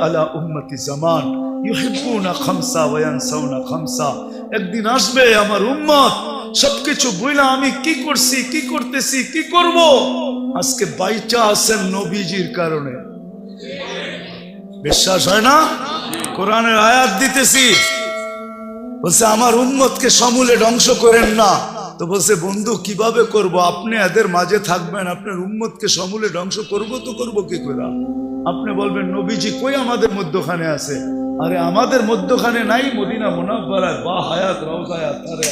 আলা উম্মতি জামান। ইউহিব্বুনা খামসা ওয়া ইয়ানসাউনা খামসা। একদিন আসবে আমার উম্মত, সবকিছু আমি কি করছি, কি করতেছি, কি করব? আজকে বাইচা আছেন নবীজির কারণে। বিশ্বাস হয় না? কোরআনের আয়াত দিতেছি। বলছে, আমার উম্মতকে সমূলে ধ্বংস করেন না। তো বলছে, বন্ধু, কীভাবে করব? আপনি এদের মাঝে থাকবেন, আপনার উম্মতকে সমূলে ধ্বংস করব তো করব কি করে? আপনি বলবেন, নবীজি কই আমাদের মধ্যখানে আছে? আরে, আমাদের মধ্যখানে নাই, মদিনা মোনাব্বারায়, বা হায়াত রওজায়াত আরে।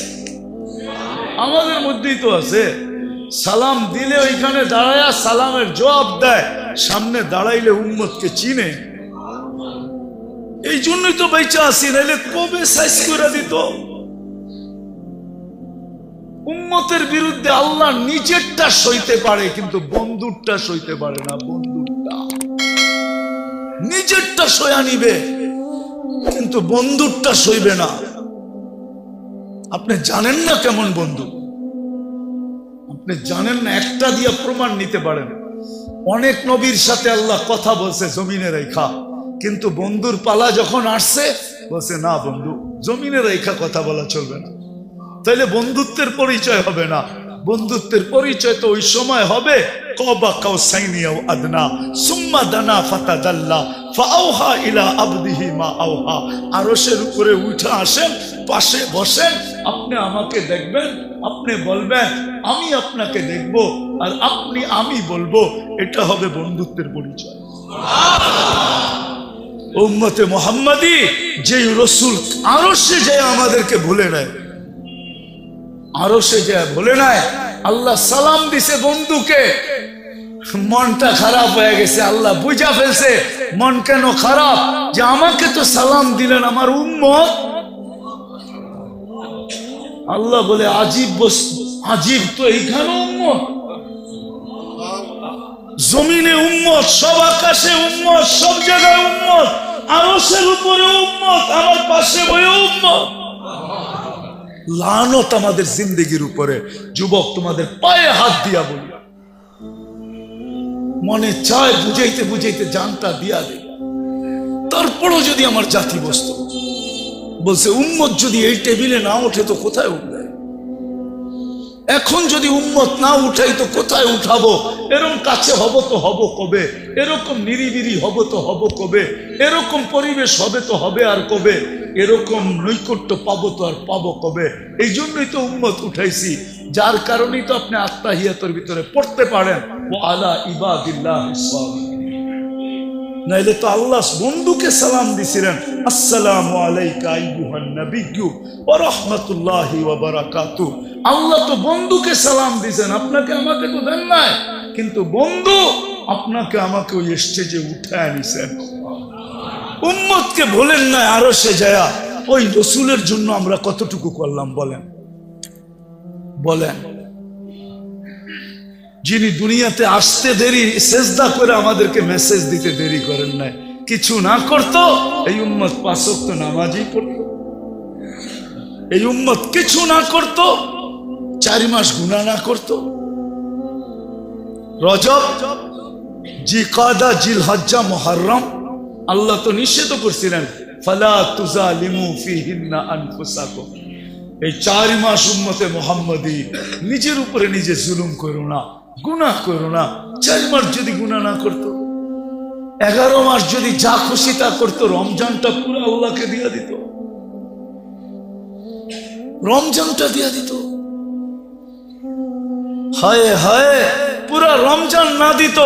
আমাদের মধ্যেই তো আছে। সালাম দিলে ওইখানে দাঁড়ায়া সালামের জবাব দেয়, সামনে দাঁড়াইলে উম্মতকে চিনে। এই জন্যই তো বেঁচে আসি নাইলে কবে সাইজ করে দিত? উম্মতের বিরুদ্ধে আল্লাহ নিজেরটা সইতে পারে, কিন্তু বন্ধুরটা সইতে পারে না, বন্ধুরটা। নিজেরটা সয়া নিবে, কিন্তু বন্ধুরটা সইবে না। আপনি জানেন না কেমন বন্ধু? আপনি জানেন না, একটা দিয়ে প্রমাণ নিতে পারেন। অনেক নবীর সাথে আল্লাহ কথা বলছে, জমিনে রেখা। কিন্তু বন্ধুর পালা যখন আসছে, বলছে, না বন্ধু, জমিনে রেখা কথা বলা চলবে না। তাইলে বন্ধুত্বের পরিচয় হবে না। বন্ধুত্বের পরিচয় তো ওই সময় হবে। আপনি আমাকে দেখবেন, আপনি বলবেন, আমি আপনাকে দেখব আর আপনি আমি বলব, এটা হবে বন্ধুত্বের পরিচয়। মোহাম্মদী যে রসুল আরও সে যে আমাদেরকে ভুলে নেয়। আরও সে যে ভুলে নেয় আল্লাহ সালাম দিছে বন্ধুকে। মনটা খারাপ হয়ে গেছে, আল্লাহ বুঝা ফেলছে, মন কেন খারাপ? যে আমাকে তো সালাম দিলেন আমার উম্মত। আল্লাহ বলে, আজীব বস্তু আজীব তো এইখানে উম্মত। জমিনে উম্মত, সব আকাশে উম্মত, সব জায়গায় উম্মত আরসের উপরে উম্মত, আমার পাশে বয়ে উম্মত। লানত আমাদের জিন্দগির উপরে, যুবক তোমাদের পায়ে হাত দিয়া বলি মনে চায় বুঝাইতে বুঝাইতে জানটা দিয়া দে তারপরও যদি আমার জাতি বস্তু, বলছে, উম্মত যদি এই টেবিলে না ওঠে তো কোথায় উঠবে? এখন যদি উম্মত না উঠাই তো কোথায় উঠাবো? এরকম কাছে হব তো হব কবে? এরকম নিরিবিরি হব তো হব কবে? এরকম পরিবেশ হবে তো হবে আর কবে? এরকম নৈকট্য পাবো তো আর পাবো কবে? এই জন্যই তো উম্মত উঠাইছি। যার কারণেই তো আপনি আত্মাহিয়াতের ভিতরে পড়তে পারেন। ও আলা ইবাদিল্লাহ নাইলে তো আল্লাহ বন্ধুকে সালাম দিছিলেন। আসসালামু আলাইকা আল্লাহ তো বন্ধুকে সালাম দিছেন। আপনাকে আমাকে তো দেন নাই। কিন্তু বন্ধু আপনাকে আমাকে ওই স্টেজে উঠায় নিছেন। উম্মতকে বলেন না, আরও সে যায়া ওই রসুলের জন্য আমরা কতটুকু করলাম, বলেন? বলেন। যিনি দুনিয়াতে আসতে দেরি, সেজদা করে আমাদেরকে মেসেজ দিতে দেরি করেন নাই। কিছু না করতো, এই উম্মত পাশক তো নামাজই পড়তো। এই উম্মত কিছু না করতো, চার মাস গুণা না করতো। রজব জি কাদা জিল হজ্জা মোহারম আল্লাহ তো নিষেধ করছিলেন, ফালা তুজা লিমু ফিহিন্না এই চার মাস উম্মতে মোহাম্মদী, নিজের উপরে নিজে জুলুম করো না, গুনাহ করো না। চার মাস যদি গুনাহ না করতো, এগারো মাস যদি যা খুশি তা করতো, রমজানটা পুরো আল্লাহকে দিয়ে দিত। রমজানটা দিয়ে দিত। হায় হায়, পুরা রমজান না দিত,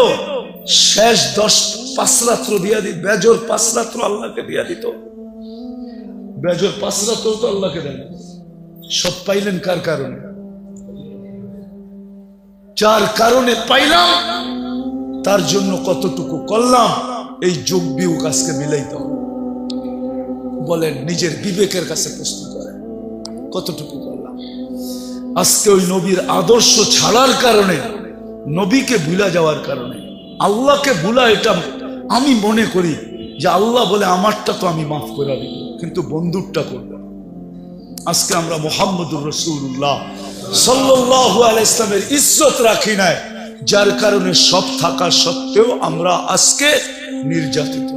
শেষ দশ পাঁচ রাত্র দিয়া দিত বেজর পাঁচ রাত্র আল্লাহকে দিয়া দিত। বেজর পাঁচ রাত্র তো আল্লাহকে দেন সব পাইলেন কার কারণে? যার কারণে পাইলাম, তার জন্য কতটুকু করলাম, এই যোগ বিয়োগ আজকে মিলাইতে হবে। বলেন, নিজের বিবেকের কাছে প্রশ্ন করেন। কতটুকু করলাম? আজকে ওই নবীর আদর্শ ছাড়ার কারণে, নবীকে ভুলা যাওয়ার কারণে, আল্লাহকে ভুলা এটা আমি মনে করি যে আল্লাহ বলে, আমারটা তো আমি মাফ করে দিব, কিন্তু বন্ধুরটা করব আজকে আমরা মোহাম্মদুর রসুল্লাহ সাল্লাহ ইসলামের ইজ্জত রাখি নাই, যার কারণে সব থাকা সত্ত্বেও আমরা আজকে নির্যাতিত।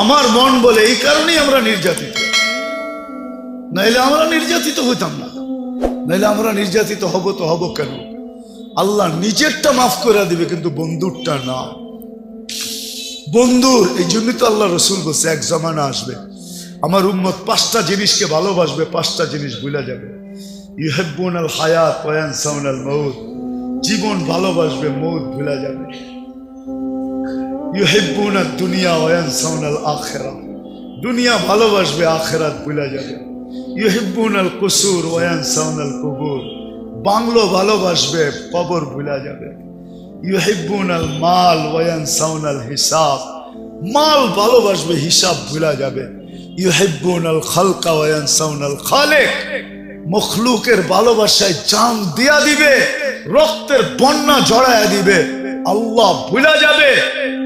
আমার মন বলে, এই কারণেই আমরা নির্যাতিত। নাইলে আমরা নির্যাতিত হইতাম না। নাইলে আমরা নির্যাতিত হব তো হব কেন? আল্লাহ নিজেরটা মাফ করে দিবে, কিন্তু বন্ধুরটা না। বন্ধুর এই জন্যই তো আল্লাহ রসুল বলছে, এক জমানা আসবে। আমার উম্মত পাঁচটা জিনিসকে ভালোবাসবে, পাঁচটা জিনিস ভুলে যাবে। ইহেব্বুন আল হায়াত ওয়ান সাউনাল মৌত জীবন ভালোবাসবে, মৌত ভুলে যাবে। ইহেব্বুন আর দুনিয়া ওয়ান সাউনাল আখেরা দুনিয়া ভালোবাসবে, আখেরাত ভুলে যাবে। ইহেব্বুন আল কুসুর ওয়ান সাউনাল কুবুর বাংলো ভালোবাসবে, কবর ভুলা যাবে। ইউহিব্বুন আল মাল ওয়ান সাউনাল হিসাব। মাল ভালোবাসবে, হিসাব ভুলা যাবে। ইউহিব্বুন আল খালকা ওয়ান সাউনাল খালেক। মখলুকের ভালোবাসায় জান দিয়া দিবে, রক্তের বন্যা জড়ায়া দিবে। আল্লাহ ভুলা যাবে।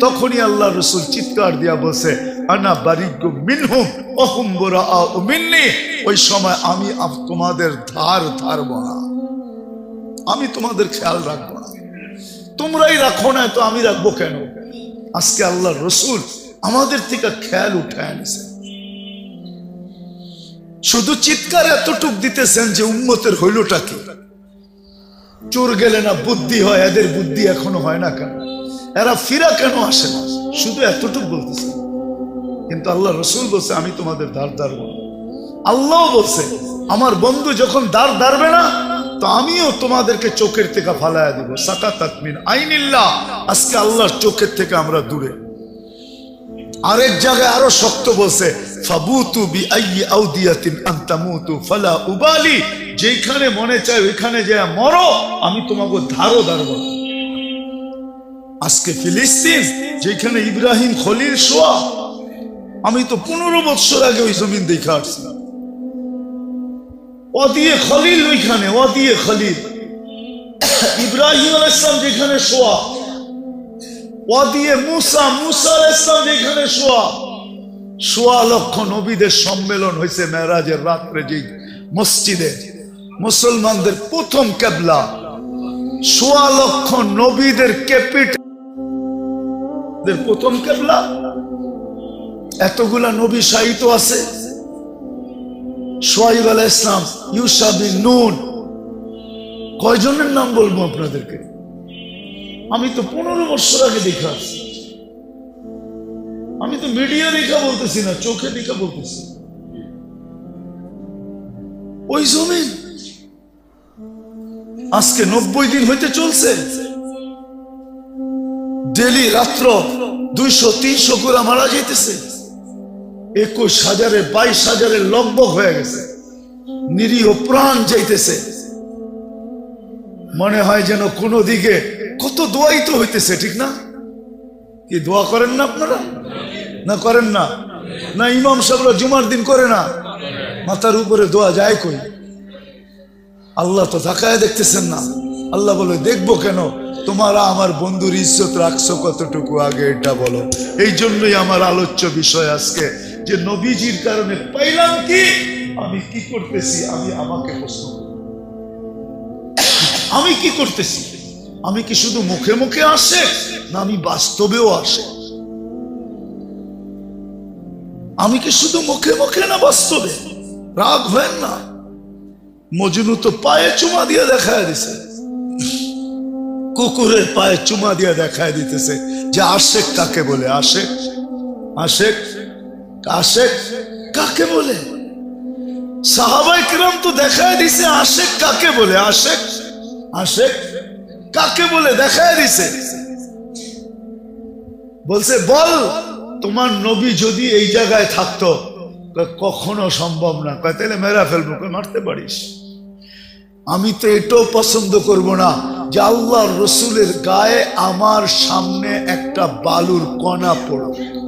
তখনই আল্লাহ রসুল চিৎকার দিয়া বসে আনা বারিজ্ঞ মিনহুম অহুম বোরা মিন্নি। ওই সময় আমি তোমাদের ধার ধারব না। আমি তোমাদের খেয়াল রাখব না। তোমরাই রাখো না তো আমি রাখব কেন? আজকে আল্লাহ রসুল আমাদের থেকে খেয়াল উঠে আনছে। শুধু চিৎকার এতটুক দিতেছেন যে উম্মতের হইলটা কি? চোর গেলে না বুদ্ধি হয়, এদের বুদ্ধি এখনও হয় না কেন? এরা ফিরা কেন আসে না? শুধু এতটুক বলতেছে কিন্তু আল্লাহ রসুল বলছে, আমি তোমাদের ধারবো না। আল্লাহ বলছে, আমার বন্ধু যখন দাঁড় দাঁড়বে না তো আমিও তোমাদেরকে চোখের থেকে ফালাইয়া দিব। সাকা তাকমিন আইনিল্লাহ। আজকে আল্লাহর চোখের থেকে আমরা দূরে। আরেক জায়গায় আরও শক্ত বলছে যেখানে মনে চায় ওইখানে যে মরো, আমি তোমাকে ধারো ধারব আজকে ফিলিস্তিন যেখানে ইব্রাহিম খলিল শোয়া, আমি তো পনেরো বছর আগে ওই জমিন দেখে আসছি ও দিয়ে খলিল ওইখানে ও দিয়ে খলিল। ইব্রাহিম আল ইসলাম যেখানে শোয়া ও দিয়ে মুসা মুসা আল ইসলাম যেখানে শোয়া। লক্ষ নবীদের সম্মেলন হয়েছে মেরাজের রাত্রে যে মসজিদে। মুসলমানদের প্রথম কেবলা। সোয়া লক্ষ নবীদের ক্যাপিটাল। প্রথম কেবলা। এতগুলা নবী সাহিত্য আছে। সোয়াইব আলাহ ইসলাম, ইউসা নুন। কয়জনের নাম বলব আপনাদেরকে? আমি তো পনেরো বছর আগে দেখে আমি তো মিডিয়া দেখা বলতেছি না, চোখে দেখা বলতেছি। ওই জমি আজকে নব্বই দিন হইতে চলছে। ডেলি রাত্র দুইশো, তিনশো করে মারা যেতেছে একুশ হাজারে, বাইশ হাজারের লগবগ হয়ে গেছে। নিরীহ প্রাণ যাইতেছে। মনে হয় যেন কোনো দিকে কত দোয়াই তো হইতেছে, ঠিক না? কি দোয়া করেন না আপনারা? না করেন না? না ইমাম সাহেবরা জুমার দিন করে না? মাথার উপরে দোয়া যায় কই? আল্লাহ তো তাকায় দেখতেছেন না। আল্লাহ বলে, দেখব কেন? তোমারা আমার বন্ধুর ইজ্জত রাখছো কতটুকু আগে, এটা বলো। এই জন্যই আমার আলোচ্য বিষয় আজকে। যে নবীজির কারণে পাইলাম কি? আমি কি করতেছি? আমি আমাকে প্রশ্ন আমি কি করতেছি? আমি কি শুধু মুখে মুখে আসে, না আমি বাস্তবেও আসে? আমি কি শুধু মুখে মুখে না বাস্তবে? রাগ হয় না? মজনু তো পায়ে চুমা দিয়ে দেখায় দিছে। কুকুরের পায়ে চুমা দিয়ে দেখায় দিতেছে যে আশেক কাকে বলে? আশেক? আশেক? আশেক কাকে বলে? সাহাবাই কিরাম তো দেখায় দিছে আশেক কাকে বলে? আশেক আশেক কাকে বলে? দেখায় দিছে। বলছে, বল, তোমার নবী যদি এই জায়গায় থাকতো কখনো সম্ভব না। কয় তাহলে মেরা ফেলব মারতে পারিস। আমি তো এটাও পছন্দ করব না যে আল্লাহ রসুলের গায়ে আমার সামনে একটা বালুর কণা পড়বে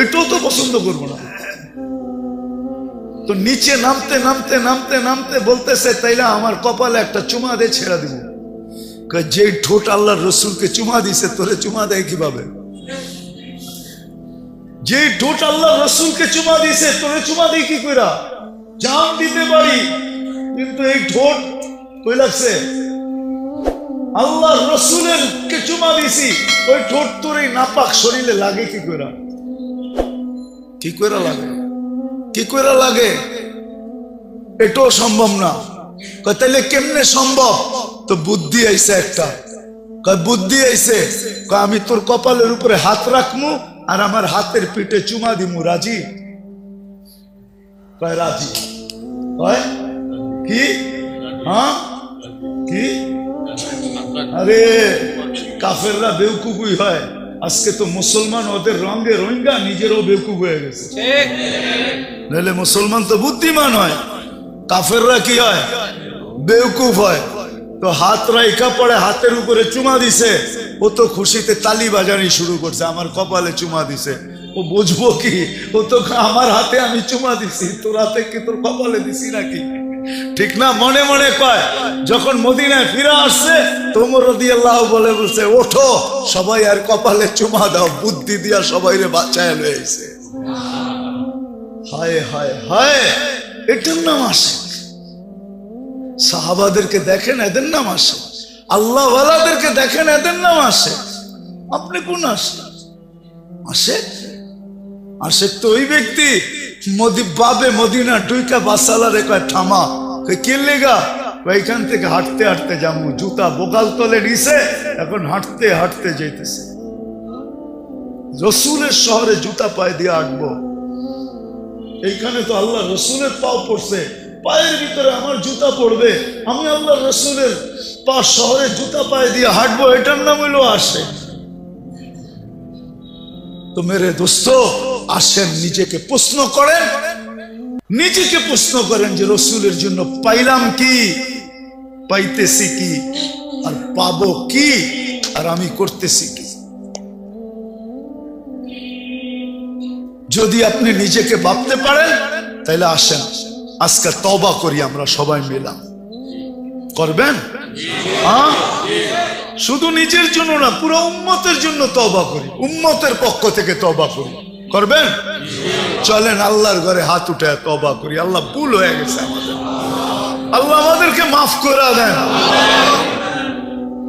এটাও তো পছন্দ করব না। তো নিচে নামতে নামতে নামতে নামতে বলতেছে, তাইলে আমার কপালে একটা চুমা দিয়ে ছেড়ে দিব। যে ঠোঁট আল্লাহর রসুলকে চুমা দিছে, তোরে চুমা দেয় কীভাবে? যে ঠোঁট আল্লাহ রসুলকে চুমা দিছে, তোরে চুমা দিই কি কইরা? জান দিতে পারি, কিন্তু এই ঠোঁট কই লাগছে? আল্লাহ রসুলের কে চুমা দিছি, ওই ঠোঁট তোর এই নাপাক শরীরে লাগে কি করে কি করে লাগে? কি করে লাগে? এটাও সম্ভব না। তাহলে কেমনে সম্ভব? তো বুদ্ধি আইছে একটা। বুদ্ধি কয়, আমি তোর কপালের উপরে হাত রাখমু আর আমার হাতের পিঠে চুমা দিমু। রাজি? রাজি। কি? হ্যাঁ? কি? আরে, কাফেররা বেউকুকুই হয়। আজকে তো মুসলমান ওদের রঙে রোহিঙ্গা নিজেরও বেউকুক হয়ে গেছে। নাহলে মুসলমান তো বুদ্ধিমান হয় কাফেররা কি হয়? বেউকুফ হয়। তো হাত রাইখা পড়ে হাতের উপরে চুমা দিছে ও তো খুশিতে তালি বাজানি শুরু করছে আমার কপালে চুমা দিছে। ও বুঝব কি? ও তো আমার হাতে আমি চুমা দিছি তোর হাতে কি তোর কপালে দিছি নাকি? ঠিক না, মনে মনে কয়, যখন মদিনায় ফিরে আসছে তোমর আল্লাহ বলে বলছে, ওঠো, সবাই আর কপালে চুমা দাও, বুদ্ধি দিয়া সবাই রে বাঁচায় লয়েছে হায় হায় হায় এটার নাম আসে সাহাবাদেরকে দেখেন, এদের নাম আসে আল্লাহ ওয়ালাদেরকে দেখেন, এদের নাম আসে আপনি কোন আসে আসে আসে তো ওই ব্যক্তি। বাবে মদিনা টুইকা বাসালারে কয়, থামা। কই কে লেগা? ওইখান থেকে হাঁটতে হাঁটতে যাব জুতা বোকাল তলে নিছে, এখন হাঁটতে হাঁটতে যেতেছে রসুলের শহরে জুতা পায়ে দিয়ে আঁকবো এইখানে তো আল্লাহ রসুলের পাও পড়ছে। পায়ের ভিতরে আমার জুতা পড়বে। আমি আল্লাহ রসুলের পা শহরে জুতা পায়ে দিয়ে হাঁটবো, এটার নাম হইল আসে। তো মেরে দোস্ত আসেন, নিজেকে প্রশ্ন করেন। নিজেকে প্রশ্ন করেন যে রসুলের জন্য পাইলাম কি? পাইতেছি কি? আর পাবো কি? আর আমি করতেছি কি? যদি আপনি নিজেকে ভাবতে পারেন তাহলে আসেন, আজকে তবা করি আমরা সবাই মিলাম করবেন? হ্যাঁ? শুধু নিজের জন্য না, পুরো উম্মতের জন্য তবা করি, উম্মতের পক্ষ থেকে তবা করি। করবেন? চলেন, আল্লাহর ঘরে হাত উঠে তবা করি। আল্লাহ ভুল হয়ে গেছে আমাদের। আল্লাহ আমাদেরকে মাফ করে দেন।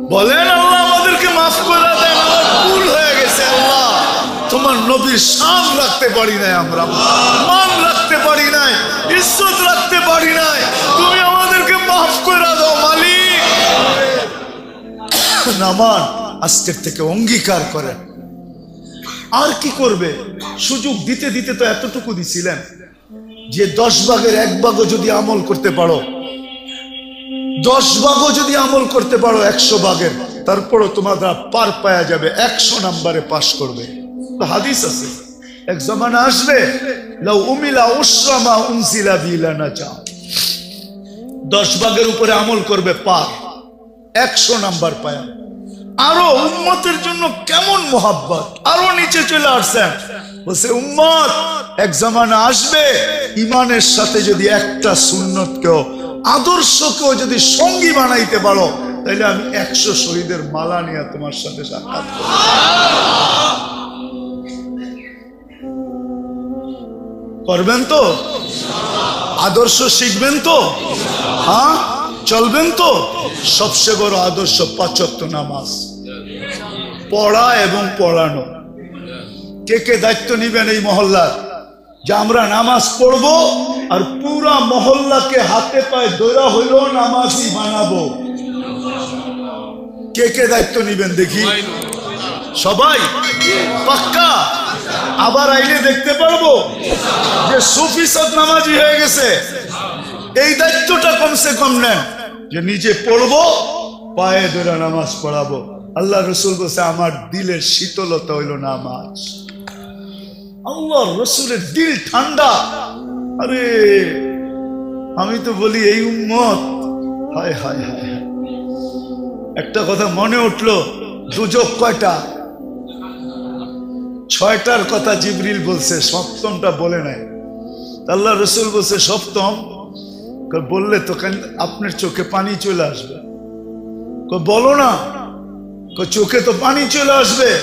বলেন, আল্লাহ আমাদেরকে মাফ করে দেন। ভুল হয়ে গেছে, আল্লাহ। তোমার নবীর রাখতে পারি নাই আমরা। মান রাখতে পারি নাই, ইজ্জত রাখতে পারি নাই। তুমি আমাদেরকে মাফ করে দাও, মালিক। নামান আজকের থেকে অঙ্গীকার করেন। আর কি করবে? সুযোগ দিতে দিতে তো এতটুকু দিছিলেন যে দশ ভাগের এক ভাগও যদি আমল করতে পারো, দশ ভাগও যদি আমল করতে পারো একশো ভাগের, তারপরও তোমাদের পার পায়া যাবে, একশো নাম্বারে পাশ করবে। হাদিস আছে, এক জমানা আসবে, লাউ উমিলা উসরামা উনসিলা বিলানা চা দশ ভাগের উপরে আমল করবে পার, একশো নাম্বার পায়া। আরও উম্মতের জন্য কেমন মোহাব্বত? আরও নিচে চলে আসছেন। বলছে, উম্মত, এক জামানা আসবে ইমানের সাথে যদি একটা সুন্নত কেউ আদর্শকেও যদি সঙ্গী বানাইতে পারো তাহলে আমি একশো শহীদের মালা নিয়ে তোমার সাথে সাক্ষাৎ করব। করবেন তো? আদর্শ শিখবেন তো? হ্যাঁ? চলবেন তো? সবচেয়ে বড় আদর্শ পাঁচত্ব নামাজ। পড়া এবং পড়ানো। কে কে দায়িত্ব নিবেন এই মহল্লার? যে আমরা নামাজ পড়ব আর পুরা মহল্লাকে হাতে পায়ে দৈরা হইল নামাজই বানাবো কে কে দায়িত্ব নিবেন দেখি? সবাই? পাক্কা? আবার আইলে দেখতে পারব যে সুফিসত নামাজি হয়ে গেছে। এই দায়িত্বটা কমসে কম নেন। যে নিজে পড়ব, পায়ে ধরে নামাজ পড়াবো। আল্লাহ রসুল বলছে, আমার দিলের শীতলতা হইল নামাজ। আল্লাহ রসুলের দিল ঠান্ডা। আরে, আমি তো বলি, এই উম্মত। হায় হায় হায়। একটা কথা মনে উঠল দুযোগ কয়টা? ছয়টার কথা জিবরিল বলছে, সপ্তমটা বলে নাই। আল্লাহ রসুল বলছে, সপ্তম। বললে তো আপনার চোখে পানি চলে আসবে? বলো না। চোখে তো পানি চলে আসবে।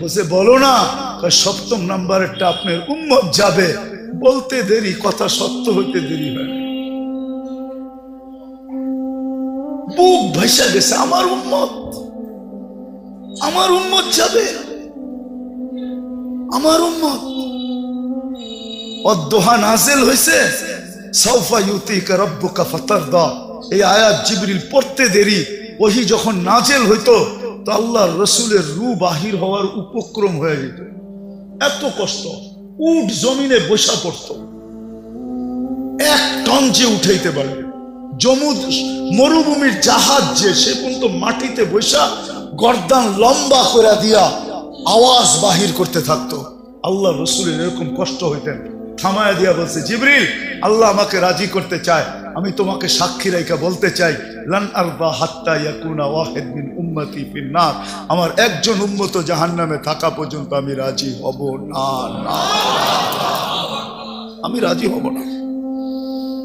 বলছে, বলো না। সপ্তম নাম্বারেরটা আপনার উম্মত যাবে। বলতে দেরি, কথা সত্য হইতে দেরি হয়। বুক ভাইসা গেছে, আমার উম্মত। আমার উম্মত যাবে। আমার উম্মত। অদোহা নাজেল হয়েছে এক জমুদ মরুভূমির জাহাজ যে, সে পর্যন্ত মাটিতে বসা, গর্দান লম্বা করে দিয়া আওয়াজ বাহির করতে থাকতো। আল্লাহ রসুলের এরকম কষ্ট হইতেন। থামায়া দিয়া বলছে, জিবরিল, আল্লাহ আমাকে রাজি করতে চায়। আমি তোমাকে সাক্ষী রেখা বলতে চাই, লান আরবা হাত্তা ইয়াকুনা ওয়াহিদ মিন উম্মতি ফিন নার আমার একজন উম্মত জাহান্নামে থাকা পর্যন্ত আমি রাজি হব না না। আমি রাজি হব না।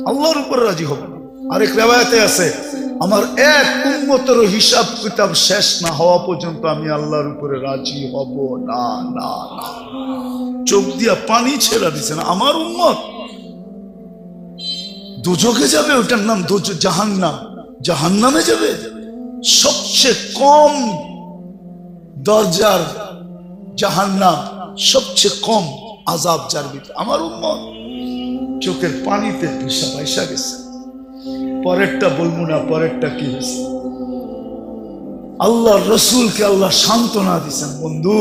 আল্লাহর উপর রাজি হব না। আরেক রেবায়তে আছে আমার এক উন্মতের হিসাব কিতাব শেষ না হওয়া পর্যন্ত আমি আল্লাহর উপরে রাজি হব। না না না চোখ দিয়া পানি ছেড়া দিছে না। আমার উন্মত দুজকে যাবে ওটার নাম দুজ জাহান্নাম। জাহান্নামে যাবে? সবচেয়ে কম দরজার জাহান্নাম, সবচেয়ে কম আজাব যার ভিতরে। আমার উন্মত চোখের পানিতে ভিসা পয়সা গেছে। পরেরটা বলব না, পরেরটা কি হয়েছে? আল্লাহ রসুলকে আল্লাহ সান্ত্বনা দিছেন বন্ধু,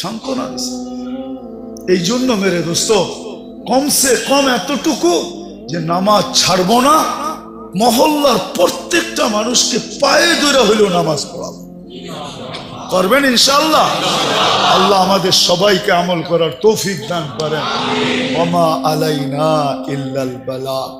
সান্ত্বনা দিছেন এই জন্য মেরে দোস্ত, কমসে কম এতটুকু যে নামাজ ছাড়বো না, মহল্লার প্রত্যেকটা মানুষকে পায়ে ধরে হইলেও নামাজ পড়াবো। করবেন ইনশাল্লাহ আল্লাহ আমাদের সবাইকে আমল করার তৌফিক দান করেন। ওমা আলাইনা ইল্লাল বালাক।